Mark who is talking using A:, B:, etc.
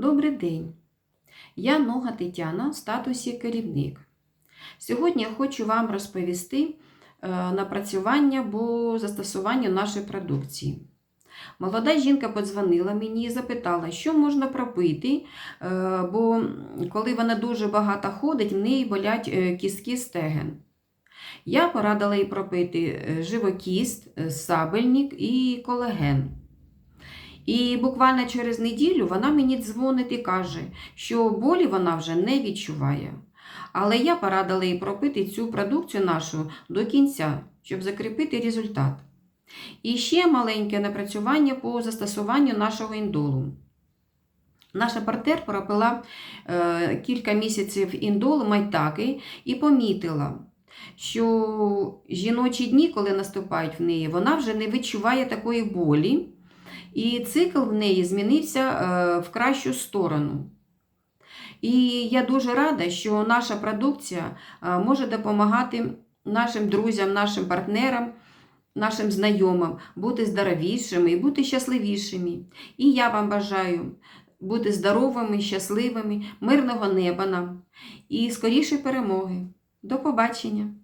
A: Добрий день! Я Нога Тетяна в статусі керівник. Сьогодні я хочу вам розповісти е, напрацювання або застосування нашої продукції. Молода жінка подзвонила мені і запитала, що можна пропити, е, бо коли вона дуже багато ходить, в неї болять е, кістки стеген. Я порадила їй пропити живокіст, сабельник і колаген. І буквально через неділю вона мені дзвонить і каже, що болі вона вже не відчуває. Але я порадила їй пропити цю продукцію нашу до кінця, щоб закріпити результат. І ще маленьке напрацювання по застосуванню нашого індолу. Наша партнер пропила е, кілька місяців індолу майтаки і помітила, що жіночі дні, коли наступають в неї, вона вже не відчуває такої болі. І цикл в неї змінився е, в кращу сторону. І я дуже рада, що наша продукція е, може допомагати нашим друзям, нашим партнерам, нашим знайомим бути здоровішими і бути щасливішими. І я вам бажаю бути здоровими, щасливими, мирного неба нам і скорішої перемоги. До побачення!